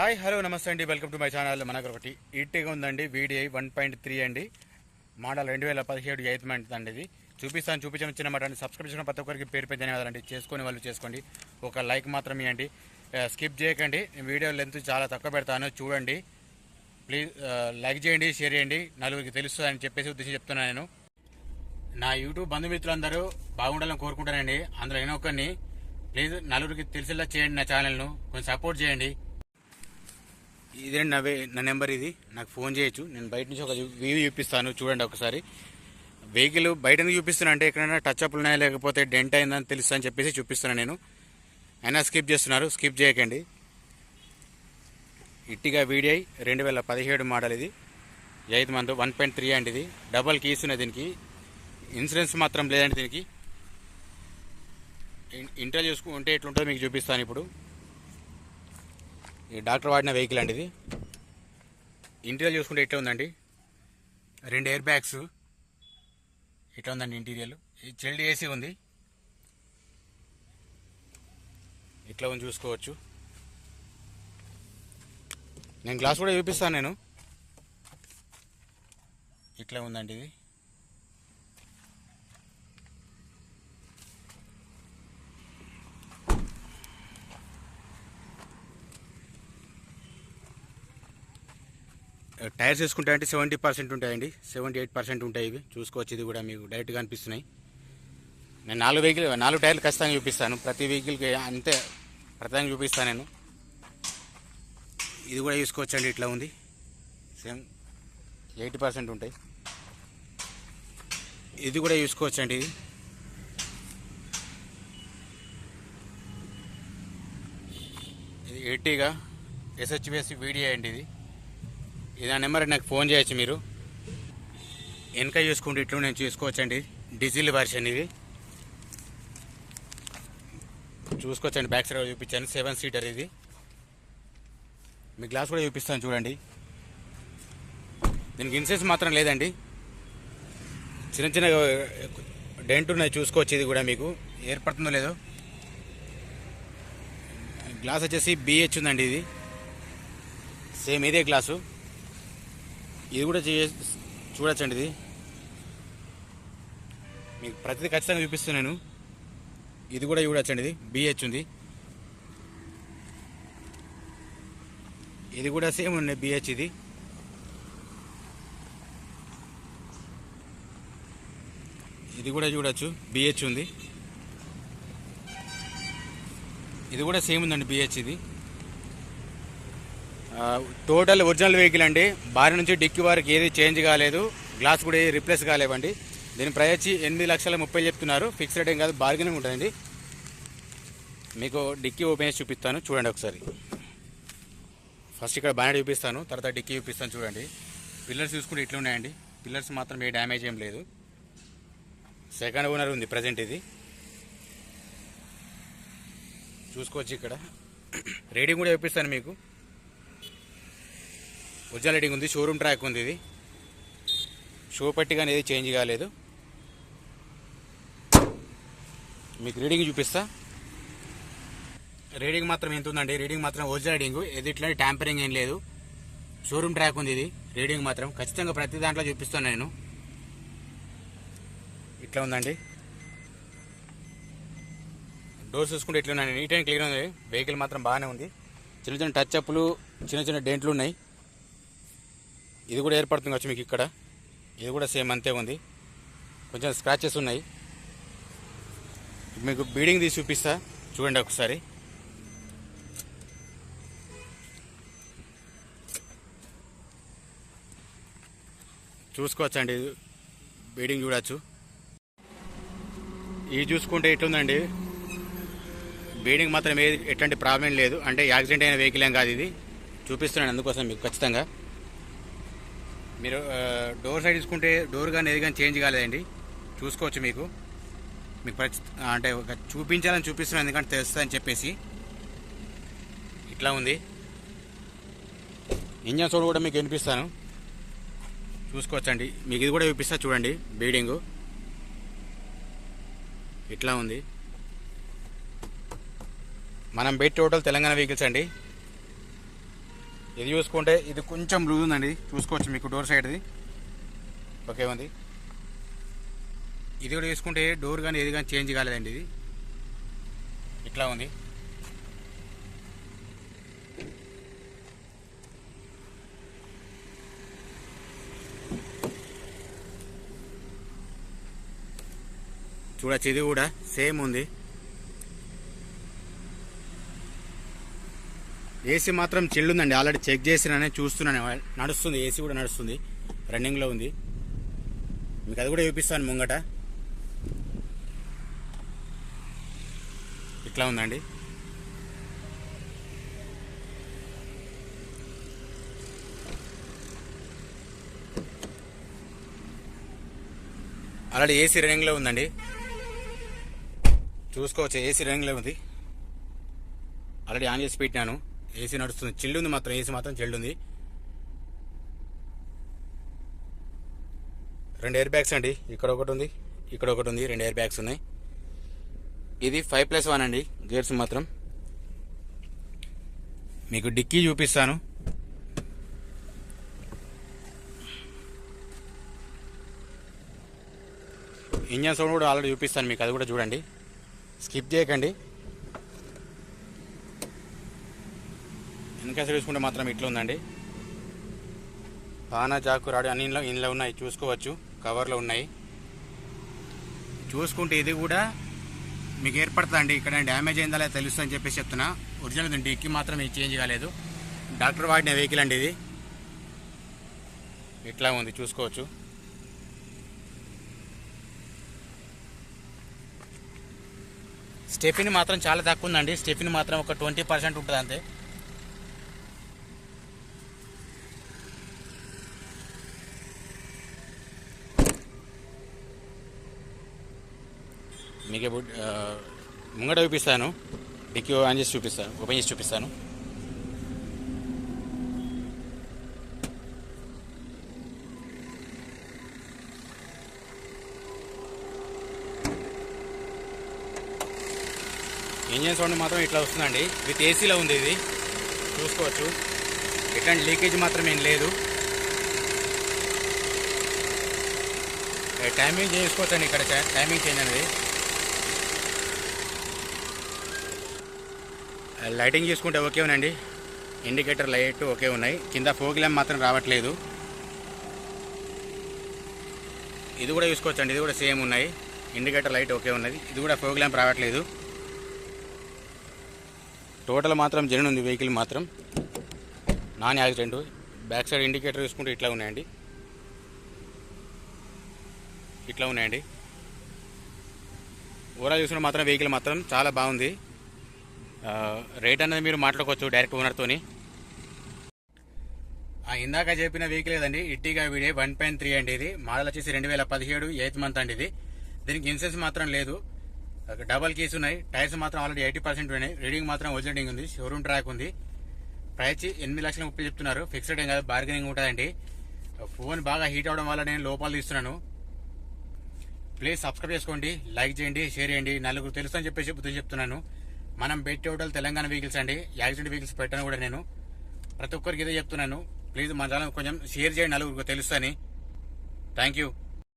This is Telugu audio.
హాయ్ హలో నమస్తే అండి. వెల్కమ్ టు మై ఛానల్ మనకు ఒకటి ఈటీగా ఉందండి వీడిఐ వన్ పాయింట్ త్రీ అండి. మోడల్ రెండు వేల పదిహేడు ఎయిత్ మంత్ అండి ఇది. చూపిస్తాను చూపించడం చిన్న అండి సబ్స్క్రైబ్ చేసిన ప్రతి ఒక్కరికి పేరు పెద్ద ధన్యవాదాలండి. చేసుకొని వాళ్ళు చేసుకోండి. ఒక లైక్ మాత్రం ఇవ్వండి స్కిప్ చేయకండి. వీడియో లెంత్ చాలా తక్కువ పెడతాను. చూడండి. ప్లీజ్ లైక్ చేయండి షేర్ చేయండి. నలుగురికి తెలుస్తుందని చెప్పేసి ఉద్దేశం చెప్తున్నాను నేను. నా యూట్యూబ్ బంధుమిత్రులందరూ బాగుండాలని కోరుకుంటానండి అందులో నేను ఒకరిని. ప్లీజ్ నలుగురికి తెలిసేలా చేయండి నా ఛానల్ను. కొంచెం సపోర్ట్ చేయండి. ఇదేంటి నా వే నా నెంబర్ ఇది. నాకు ఫోన్ చేయొచ్చు. నేను బయట నుంచి ఒక వ్యూ చూపిస్తాను. చూడండి ఒకసారి. వెహికల్ బయట నుంచి చూపిస్తున్నా అంటే ఎక్కడైనా టచ్ అప్లు ఉన్నాయా లేకపోతే డెంట్ అయిందని తెలుస్తా అని చెప్పేసి చూపిస్తున్నాను నేను. అయినా స్కిప్ చేస్తున్నారు. స్కిప్ చేయకండి. ఇట్టిగా వీడిఐ రెండు వేల పదిహేడు మోడల్ ఇది. Eighth month one point three అండి ఇది. డబల్ కీస్ ఉన్నాయి దీనికి. ఇన్సూరెన్స్ మాత్రం లేదండి దీనికి. ఇంటర్ చూసుకుంటే ఎట్లుంటుందో మీకు చూపిస్తాను ఇప్పుడు. ఈ డాక్టర్ వాడిన వెహికల్ అండి ఇది. ఇంటీరియర్ చూసుకుంటే ఎట్లా ఉందండి? రెండు ఎయిర్ బ్యాగ్స్. ఇట్లా ఉందండి ఇంటీరియర్? చిల్డ్ ఏసీ ఉంది. ఇట్లా ఉంది చూసుకోవచ్చు. నేను గ్లాస్ కూడా చూపిస్తాను నేను. ఇట్లా ఉందండి ఇది? టైర్స్ చూసుకుంటే అంటే సెవెంటీ పర్సెంట్ ఉంటాయండి. సెవెంటీ ఎయిట్ పర్సెంట్ ఉంటాయి ఇవి. చూసుకోవచ్చు ఇది కూడా మీకు డైరెక్ట్గా అనిపిస్తున్నాయి. నేను నాలుగు వెహికల్ నాలుగు టైర్లు ఖచ్చితంగా చూపిస్తాను. ప్రతి వెహికల్కి అంతే ప్రతిదానికి చూపిస్తాను నేను. ఇది కూడా చూసుకోవచ్చండి ఇట్లా ఉంది. సేమ్ ఎయిటీ పర్సెంట్ ఉంటాయి. ఇది కూడా చూసుకోవచ్చండి ఇది. ఇది ఎయిటీగా ఎస్హెచ్బిఎస్సి వీడియో అండి ఇది. ఇది ఆ నెంబర్ నాకు ఫోన్ చేయొచ్చు మీరు. వెనక చూసుకుంటే ఇట్లు నేను చూసుకోవచ్చండి. డీజిల్ వర్షన్ ఇది. చూసుకోవచ్చండి బ్యాక్ సైడ్ చూపించాను. సెవెన్ సీటర్ ఇది. మీ గ్లాస్ కూడా చూపిస్తాను చూడండి. దీనికి ఇన్సూరెన్స్ మాత్రం లేదండి. చిన్న చిన్న డెంట్ ఉన్నాయి చూసుకోవచ్చు ఇది కూడా మీకు. ఏర్పడుతుందో లేదో. గ్లాస్ వచ్చేసి బిహెచ్ ఉందండి ఇది. సేమ్ ఇదే గ్లాసు ఇది కూడా చే- చూడొచ్చండి ఇది. మీకు ప్రతిదీ ఖచ్చితంగా చూపిస్తున్నాను ఇది కూడా చూడొచ్చండి ఇది. బిహెచ్ ఉంది. ఇది కూడా సేమ్ ఉంది బిహెచ్ ఇది. ఇది కూడా చూడొచ్చు. బిహెచ్ ఉంది. ఇది కూడా సేమ్ ఉందండి బిహెచ్ ఇది. టోటల్ ఒరిజినల్ వెహికల్ అండి. బారి నుంచి డిక్కి వారికి ఏది చేంజ్ కాలేదు. గ్లాస్ కూడా ఏది రిప్లేస్ కాలేవండి. దీని ప్రైస్ వచ్చి ఎనిమిది లక్షల ముప్పై చెప్తున్నారు. ఫిక్స్ రేట్ ఏం కాదు బార్గెనింగ్ ఉంటుందండి. మీకు డిక్కీ ఓపెన్ చేసి చూపిస్తాను. చూడండి ఒకసారి. ఫస్ట్ ఇక్కడ బాగా చూపిస్తాను. తర్వాత డిక్కీ చూపిస్తాను చూడండి. పిల్లర్స్ చూసుకుంటే ఇట్లా ఉన్నాయండి. పిల్లర్స్ మాత్రం ఏ డ్యామేజ్ ఏం లేదు. సెకండ్ ఓనర్ ఉంది ప్రజెంట్ ఇది. చూసుకోవచ్చు ఇక్కడ. రేటింగ్ కూడా చూపిస్తాను మీకు. ఉజ్జాల రేటింగ్ ఉంది షోరూమ్ ట్రాక్ ఉంది ఇది. షో పట్టి కానీ ఏది చేంజ్ కాలేదు. మీకు రీడింగ్ చూపిస్తా. రీడింగ్ మాత్రం ఎంత ఉందండి? రీడింగ్ మాత్రం ఒరిజినల్ రీడింగ్ ఏది ఇట్లా ట్యాంపరింగ్ ఏం లేదు. షోరూమ్ ట్రాక్ ఉంది ఇది. రీడింగ్ మాత్రం ఖచ్చితంగా ప్రతి దాంట్లో చూపిస్తాను నేను. ఇట్లా ఉందండి. డోర్స్ చూసుకుంటే ఇట్లా ఉన్నాయి నీట్ అండ్ క్లీన్ ఉంది. వెహికల్ మాత్రం బాగానే ఉంది. చిన్న చిన్న టచ్ అప్లు చిన్న చిన్న డెంట్లు ఉన్నాయి. ఇది కూడా ఏర్పడుతుంది వచ్చి మీకు ఇక్కడ. ఇది కూడా సేమ్ అంతే ఉంది. కొంచెం స్క్రాచెస్ ఉన్నాయి. మీకు బీడింగ్ తీసి చూపిస్తా. చూడండి ఒకసారి. చూసుకోవచ్చండి. బీడింగ్ చూడవచ్చు ఇది చూసుకుంటే ఎట్లుందండి? బీడింగ్ మాత్రం ఏ ఎట్లాంటి ప్రాబ్లం లేదు. అంటే యాక్సిడెంట్ అయిన వెహికల్ ఏం కాదు ఇది. చూపిస్తున్నాను అందుకోసం మీకు ఖచ్చితంగా. మీరు డోర్ సైడ్ తీసుకుంటే డోర్ కానీ ఏది కానీ చేంజ్ కాలేదండి. చూసుకోవచ్చు మీకు. మీకు అంటే ఒక చూపించాలని చూపిస్తున్నాను ఎందుకంటే తెలుస్తుంది అని చెప్పేసి. ఇట్లా ఉంది. ఇంజన్ సౌండ్ కూడా మీకు వినిపిస్తాను. చూసుకోవచ్చండి. మీకు ఇది కూడా చూపిస్తా చూడండి బీడింగు. ఇట్లా ఉంది. మనం బెట్ టోటల్ తెలంగాణ వెహికల్స్ అండి. ఇది చూసుకుంటే ఇది కొంచెం లూజ్ ఉందండి. చూసుకోవచ్చు మీకు డోర్ సైడ్ది ఓకే ఉంది. ఇది కూడా చూసుకుంటే డోర్ కానీ ఏది కానీ చేంజ్ కాలేదండి ఇది. ఇట్లా ఉంది. చూడచ్చు ఇది కూడా సేమ్ ఉంది. ఏసీ మాత్రం చిల్లుందండి. ఆల్రెడీ చెక్ చేసినానే చూస్తున్నాను. నడుస్తుంది ఏసీ కూడా నడుస్తుంది. రన్నింగ్లో ఉంది. మీకు అది కూడా చూపిస్తాను ముంగట. ఇట్లా ఉందండి. ఆల్రెడీ ఏసీ రన్నింగ్లో ఉందండి. చూసుకోవచ్చు ఏసీ రన్నింగ్లో ఉంది. ఆల్రెడీ ఆన్ చేసి పెట్టినాను. ఏసీ నడుస్తుంది. చిల్లు ఉంది మాత్రం ఏసీ మాత్రం చిల్లు ఉంది రెండు ఎయిర్ బ్యాగ్స్ అండి. ఇక్కడ ఒకటి ఉంది ఇక్కడ ఒకటి ఉంది రెండు ఎయిర్ బ్యాగ్స్ ఉన్నాయి. ఇది ఫైవ్ ప్లస్ వన్ అండి గేర్స్ మాత్రం. మీకు డిక్కీ చూపిస్తాను. ఇంజన్ సౌండ్ కూడా ఆల్రెడీ చూపిస్తాను మీకు అది కూడా చూడండి. స్కిప్ చేయకండి. వెనక చూసుకుంటే మాత్రం ఇట్లా ఉందండి పాన జాకు రాడు అన్ని ఇంట్లో ఇంట్లో ఉన్నాయి చూసుకోవచ్చు కవర్లో ఉన్నాయి. చూసుకుంటే ఇది కూడా మీకు ఏర్పడుతుందండి ఇక్కడ డ్యామేజ్ అయిందా లేదా తెలుస్తుంది అని చెప్పేసి చెప్తున్నా. ఒరిజినల్ డిక్కి మాత్రం ఇది చేంజ్ కాలేదు. డాక్టర్ వాడిన వెహికల్ అండి ఇది. ఇట్లా ఉంది చూసుకోవచ్చు. స్టెఫిన్ మాత్రం చాలా తక్కువ ఉందండి. స్టెఫిన్ మాత్రం ఒక ట్వంటీ పర్సెంట్ ఉంటుంది అంతే మీకు ఇప్పుడు ఆ, ముంగట చూపిస్తాను. డిక్యూ ఆన్ చేసి చూపిస్తాను. ఓపెన్ చేసి చూపిస్తాను. ఇంజన్ సౌండ్ మాత్రం ఇట్లా వస్తుందండి. విత్ ఏసీలో ఉంది ఇది. చూసుకోవచ్చు. ఎట్లాంటి లీకేజ్ మాత్రం ఏం లేదు. టైమింగ్ చేసుకోవచ్చండి ఇక్కడ. టైమింగ్ చేంజ్ అనేది. లైటింగ్ చూసుకుంటే ఓకే ఉందండి. ఇండికేటర్ లైట్ ఓకే ఉన్నాయి. కింద ఫోక్ ల్యాంప్ మాత్రం రావట్లేదు. ఇది కూడా చూసుకోవచ్చండి. ఇది కూడా సేమ్ ఉన్నాయి. ఇండికేటర్ లైట్ ఓకే ఉన్నది. ఇది కూడా ఫోక్ ల్యాంప్ రావట్లేదు. టోటల్ మాత్రం జెన్ ఉంది వెహికల్ మాత్రం. Non accident. Back side indicator చూసుకుంటే ఇట్లా ఉన్నాయండి. ఇట్లా ఉన్నాయండి. ఓవరాల్ చూసుకుంటే మాత్రం వెహికల్ మాత్రం చాలా బాగుంది. రేట్ అనేది మీరు మాట్లాడుకోవచ్చు డైరెక్ట్ ఓనర్తోని ఇందాక చెప్పిన వెహికల్ ఏదండి? ఇట్టిగా వీడియో వన్ పాయింట్ త్రీ అండి ఇది. మోడల్ వచ్చేసి రెండు వేల పదిహేడు ఎయిత్ మంత్ అండి ఇది. దీనికి ఇన్సూరెన్స్ మాత్రం లేదు. డబల్ కీస్ ఉన్నాయి. టైర్స్ మాత్రం ఆల్రెడీ ఎయిటీ పర్సెంట్ ఉన్నాయి. రీడింగ్ మాత్రం ఒరిజినల్ ఉంది. షోరూమ్ ట్రాక్ ఉంది. ప్రైస్ ఎనిమిది లక్షల ముప్పై చెప్తున్నారు. ఫిక్స్డ్ ఏం కాదు బార్గెనింగ్ ఉంటుందండి. ఫోన్ బాగా హీట్ అవడం వల్ల నేను లోపాలు తీస్తున్నాను. ప్లీజ్ సబ్స్క్రైబ్ చేసుకోండి లైక్ చేయండి షేర్ చేయండి. నలుగురు తెలుసు అని చెప్పేసి చెప్తున్నాను. మనం పెట్టే తెలంగాణ వెహికల్స్ అండి యాక్సిడెంట్ వెహికల్స్ పెట్టాను కూడా నేను. ప్రతి ఒక్కరికి ఇదే చెప్తున్నాను. ప్లీజ్ మన కొంచెం షేర్ చేయండి నలుగురికి తెలుసు థ్యాంక్ యూ.